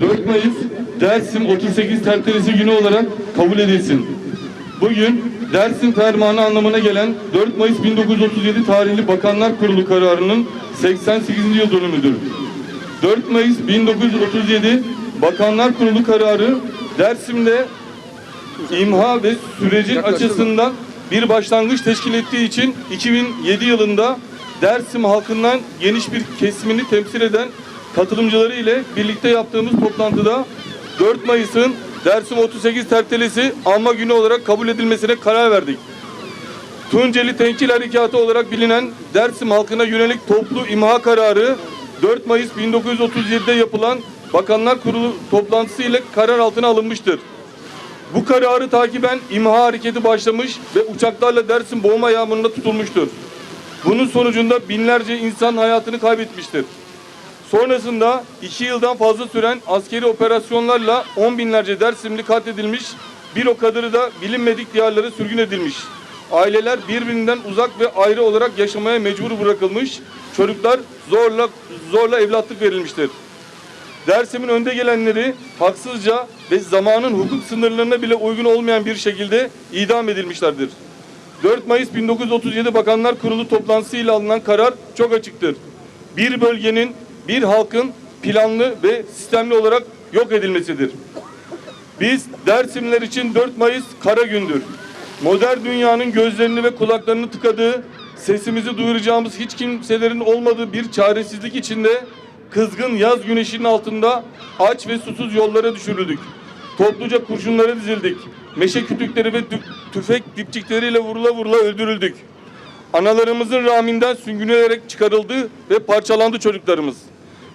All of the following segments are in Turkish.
4 Mayıs Dersim 38 Terteresi günü olarak kabul edilsin. Bugün Dersim fermanı anlamına gelen 4 Mayıs 1937 tarihli Bakanlar Kurulu kararının 88. yıl dönümüdür. 4 Mayıs 1937 Bakanlar Kurulu kararı Dersim'de imha ve süreci açısından bir başlangıç teşkil ettiği için 2007 yılında Dersim halkından geniş bir kesimini temsil eden katılımcıları ile birlikte yaptığımız toplantıda 4 Mayıs'ın Dersim 38 tertelesi anma günü olarak kabul edilmesine karar verdik. Tunceli Tenkil Harekatı olarak bilinen Dersim halkına yönelik toplu imha kararı 4 Mayıs 1937'de yapılan Bakanlar Kurulu toplantısı ile karar altına alınmıştır. Bu kararı takiben imha hareketi başlamış ve uçaklarla Dersim boğma yağmurunda tutulmuştur. Bunun sonucunda binlerce insan hayatını kaybetmiştir. Sonrasında iki yıldan fazla süren askeri operasyonlarla on binlerce Dersimli katledilmiş, bir o kadarı da bilinmedik diyarlara sürgün edilmiş. Aileler birbirinden uzak ve ayrı olarak yaşamaya mecbur bırakılmış, çocuklar zorla zorla evlatlık verilmiştir. Dersim'in önde gelenleri haksızca ve zamanın hukuk sınırlarına bile uygun olmayan bir şekilde idam edilmişlerdir. 4 Mayıs 1937 Bakanlar Kurulu toplantısıyla alınan karar çok açıktır. Bir bölgenin, bir halkın planlı ve sistemli olarak yok edilmesidir. Biz Dersimler için 4 Mayıs kara gündür. Modern dünyanın gözlerini ve kulaklarını tıkadığı, sesimizi duyuracağımız hiç kimselerin olmadığı bir çaresizlik içinde kızgın yaz güneşinin altında aç ve susuz yollara düşürüldük. Topluca kurşunlara dizildik. Meşe kütükleri ve tü- tüfek dipçikleriyle vurula vurula öldürüldük. Analarımızın rahminden süngülenerek çıkarıldı ve parçalandı çocuklarımız.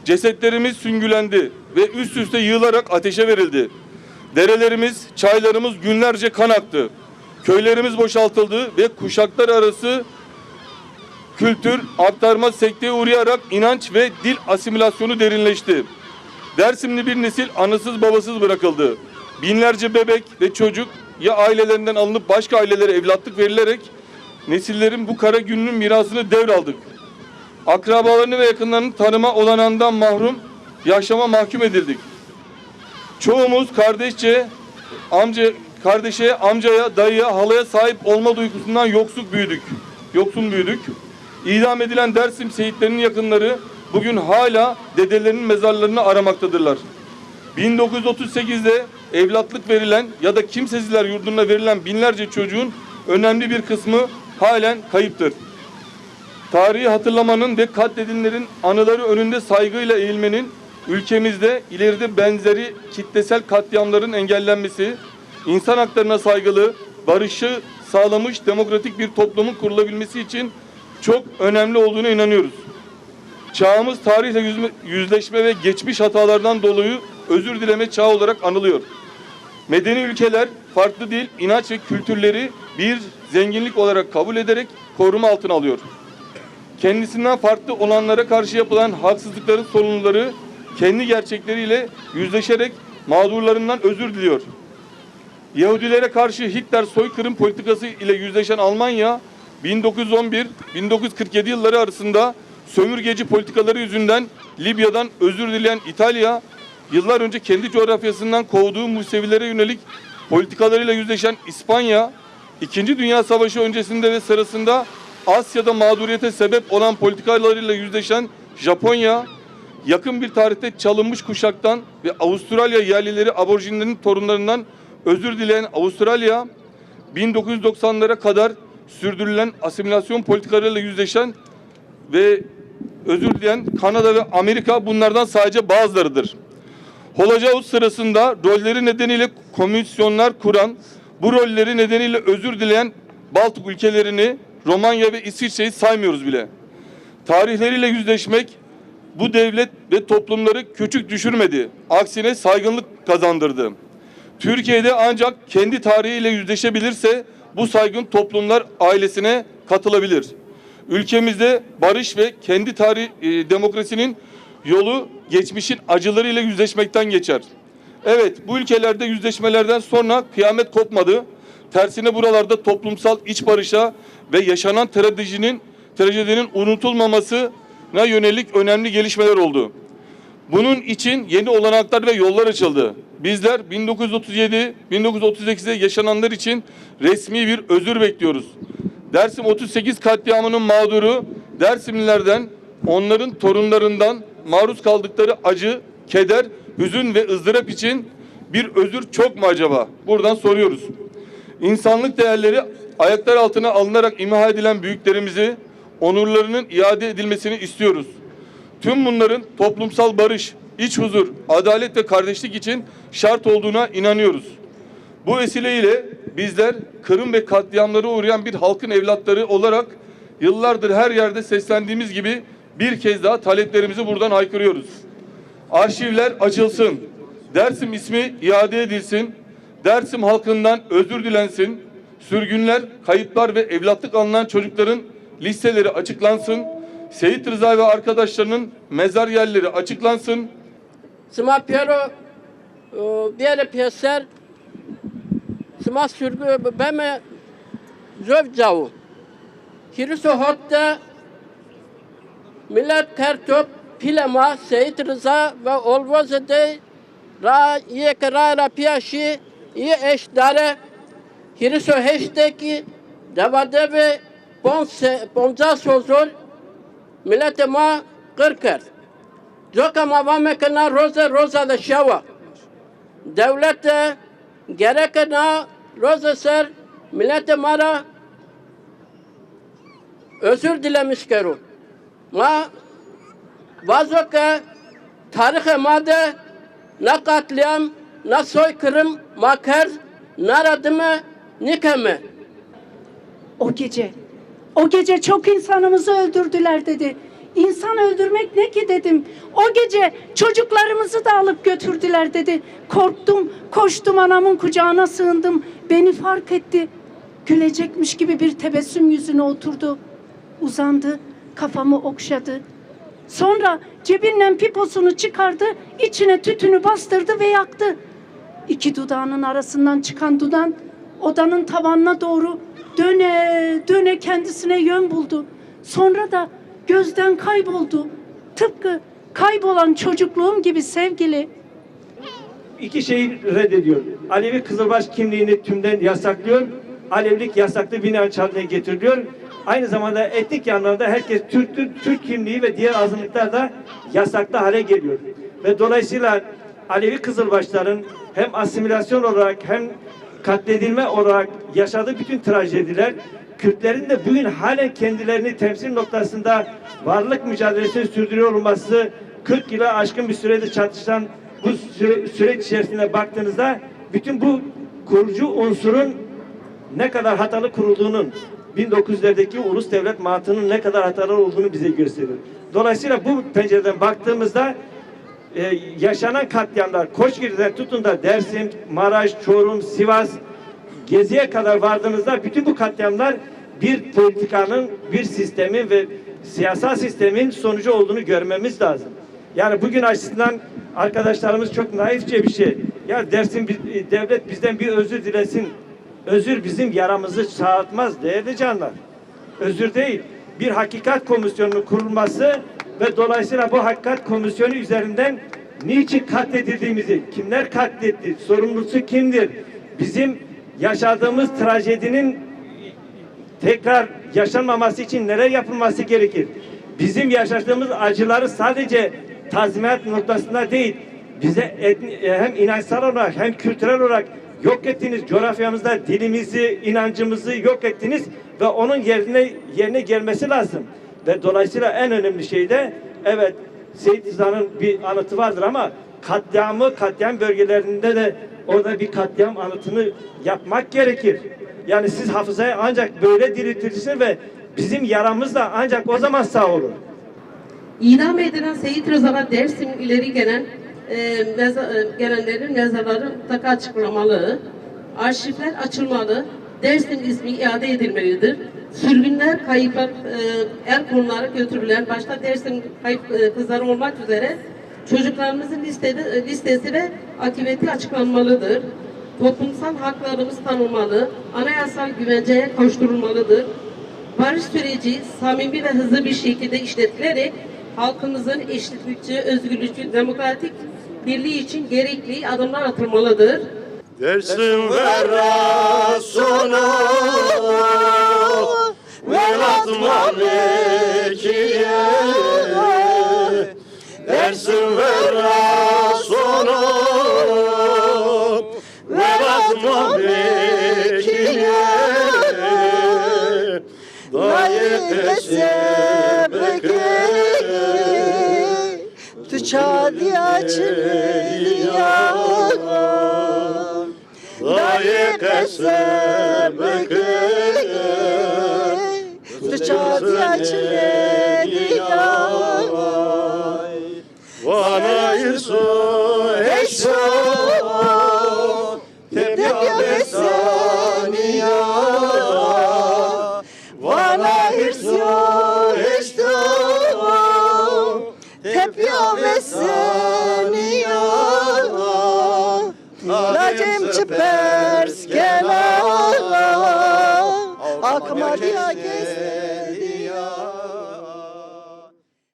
Cesetlerimiz süngülendi ve üst üste yığılarak ateşe verildi. Derelerimiz, çaylarımız günlerce kan aktı. Köylerimiz boşaltıldı ve kuşaklar arası kültür aktarma sekteye uğrayarak inanç ve dil asimilasyonu derinleşti. Dersimli bir nesil anasız babasız bırakıldı. Binlerce bebek ve çocuk ya ailelerinden alınıp başka ailelere evlatlık verilerek nesillerin bu kara gününün mirasını devraldık. Akrabalarını ve yakınlarını tanıma olanağından mahrum, yaşama mahkum edildik. Çoğumuz kardeşçe, amca, kardeşe, amcaya, dayıya, halaya sahip olma duygusundan yoksun büyüdük. Yoksun büyüdük. İdam edilen Dersim şehitlerinin yakınları bugün hala dedelerinin mezarlarını aramaktadırlar. 1938'de evlatlık verilen ya da kimsesizler yurduna verilen binlerce çocuğun önemli bir kısmı halen kayıptır. Tarihi hatırlamanın ve katledilenlerin anıları önünde saygıyla eğilmenin ülkemizde ileride benzeri kitlesel katliamların engellenmesi, insan haklarına saygılı, barışı sağlamış demokratik bir toplumun kurulabilmesi için çok önemli olduğuna inanıyoruz. Çağımız tarihle yüzleşme ve geçmiş hatalardan dolayı özür dileme çağı olarak anılıyor. Medeni ülkeler farklı dil, inanç ve kültürleri bir zenginlik olarak kabul ederek koruma altına alıyor. Kendisinden farklı olanlara karşı yapılan haksızlıkların sorumluları kendi gerçekleriyle yüzleşerek mağdurlarından özür diliyor. Yahudilere karşı Hitler soykırım politikası ile yüzleşen Almanya 1911-1947 yılları arasında sömürgeci politikaları yüzünden Libya'dan özür dileyen İtalya yıllar önce kendi coğrafyasından kovduğu Musevilere yönelik politikalarıyla yüzleşen İspanya İkinci Dünya Savaşı öncesinde ve sırasında Asya'da mağduriyete sebep olan politikalarıyla yüzleşen Japonya yakın bir tarihte çalınmış kuşaktan ve Avustralya yerlileri aborjinlerin torunlarından özür dileyen Avustralya 1990'lara kadar sürdürülen asimilasyon politikalarıyla yüzleşen ve özür dileyen Kanada ve Amerika bunlardan sadece bazılarıdır. Holocaust sırasında rolleri nedeniyle komisyonlar kuran, bu rolleri nedeniyle özür dileyen Baltık ülkelerini, Romanya ve İsviçre'yi saymıyoruz bile. Tarihleriyle yüzleşmek bu devlet ve toplumları küçük düşürmedi. Aksine saygınlık kazandırdı. Türkiye'de ancak kendi tarihiyle yüzleşebilirse bu saygın toplumlar ailesine katılabilir. Ülkemizde barış ve kendi tarih e, demokrasinin yolu geçmişin acılarıyla yüzleşmekten geçer. Evet bu ülkelerde yüzleşmelerden sonra kıyamet kopmadı. Tersine buralarda toplumsal iç barışa ve yaşanan trajedinin trajedinin unutulmamasına yönelik önemli gelişmeler oldu. Bunun için yeni olanaklar ve yollar açıldı. Bizler 1937-1938'de yaşananlar için resmi bir özür bekliyoruz. Dersim 38 katliamının mağduru Dersimlilerden, onların torunlarından maruz kaldıkları acı, keder, hüzün ve ızdırap için bir özür çok mu acaba? Buradan soruyoruz. İnsanlık değerleri ayaklar altına alınarak imha edilen büyüklerimizi onurlarının iade edilmesini istiyoruz. Tüm bunların toplumsal barış, iç huzur, adalet ve kardeşlik için şart olduğuna inanıyoruz. Bu vesileyle bizler Kırım ve katliamlara uğrayan bir halkın evlatları olarak yıllardır her yerde seslendiğimiz gibi bir kez daha taleplerimizi buradan haykırıyoruz. Arşivler açılsın. Dersim ismi iade edilsin. Dersim halkından özür dilensin. Sürgünler, kayıplar ve evlatlık alınan çocukların listeleri açıklansın. Seyit Rıza ve arkadaşlarının mezar yerleri açıklansın. Sma Piero diğer piyeser Sma sürgü beme zövcavu Hiriso hotta Millet tertop pilema Seyit Rıza ve Olvazede Ra yek ra iyi eş dare Hiriso heşteki devade ve bonza sozor millete ma kırkır Zoka mavamekana roza roza da şava. Devlete gerekena roza ser millete mara özür dilemiş keru. Ma vazoka tarihe made ne katliam ne soykırım maker ne radime nikeme. O gece, o gece çok insanımızı öldürdüler dedi. İnsan öldürmek ne ki dedim. O gece çocuklarımızı da alıp götürdüler dedi. Korktum, koştum anamın kucağına sığındım. Beni fark etti. Gülecekmiş gibi bir tebessüm yüzüne oturdu. Uzandı, kafamı okşadı. Sonra cebinden piposunu çıkardı, içine tütünü bastırdı ve yaktı. İki dudağının arasından çıkan dudan odanın tavanına doğru döne döne kendisine yön buldu. Sonra da gözden kayboldu. Tıpkı kaybolan çocukluğum gibi sevgili. iki şeyi reddediyor. Alevi Kızılbaş kimliğini tümden yasaklıyor. Alevlik yasaklı bir inanç haline getiriliyor. Aynı zamanda etnik yanlarda herkes Türk, Türk kimliği ve diğer azınlıklar da yasaklı hale geliyor. Ve dolayısıyla Alevi Kızılbaşların hem asimilasyon olarak hem katledilme olarak yaşadığı bütün trajediler Kürtlerin de bugün halen kendilerini temsil noktasında varlık mücadelesini sürdürüyor olması 40 yıla aşkın bir süredir çatışan bu süre, süreç içerisinde baktığınızda bütün bu kurucu unsurun ne kadar hatalı kurulduğunun 1900'lerdeki ulus devlet mantığının ne kadar hatalı olduğunu bize gösteriyor. Dolayısıyla bu pencereden baktığımızda e, yaşanan katliamlar Koçgiri'den tutun da Dersim, Maraş, Çorum, Sivas, Gezi'ye kadar vardığınızda bütün bu katliamlar bir politikanın, bir sistemin ve siyasal sistemin sonucu olduğunu görmemiz lazım. Yani bugün açısından arkadaşlarımız çok naifçe bir şey. Ya dersin bir- devlet bizden bir özür dilesin. Özür bizim yaramızı sağlatmaz değerli canlar. Özür değil. Bir hakikat komisyonunun kurulması ve dolayısıyla bu hakikat komisyonu üzerinden niçin katledildiğimizi, kimler katletti, sorumlusu kimdir? Bizim yaşadığımız trajedinin tekrar yaşanmaması için neler yapılması gerekir? Bizim yaşadığımız acıları sadece tazminat noktasında değil, bize etni- e, hem inançsal olarak hem kültürel olarak yok ettiniz. Coğrafyamızda dilimizi, inancımızı yok ettiniz ve onun yerine yerine gelmesi lazım. Ve dolayısıyla en önemli şey de evet Seyit İza'nın bir anıtı vardır ama katliamı katliam bölgelerinde de orada bir katliam anıtını yapmak gerekir. Yani siz hafızayı ancak böyle diriltirsiniz ve bizim yaramız da ancak o zaman sağ olur. İdam edilen Seyit Rıza'na Dersim ileri gelen e, meza, e, gelenlerin mezarları mutlaka açıklamalı. Arşivler açılmalı. Dersim ismi iade edilmelidir. Sürgünler, kayıplar, e, el konuları götürülen, başta Dersim kayıp e, kızları olmak üzere çocuklarımızın listede, e, listesi ve akıbeti açıklanmalıdır. Toplumsal haklarımız tanınmalı, anayasal güvenceye kavuşturulmalıdır barış süreci samimi ve hızlı bir şekilde işletilerek halkımızın eşitlikçi, özgürlükçü, demokratik birliği için gerekli adımlar atılmalıdır. Dersim ver Resulü Velatma Mekiye Dersim ver Resulü Velatma Mekiye Dayı kesebeke Tu çadiya çiliya Dayı kesebeke Hadi açın.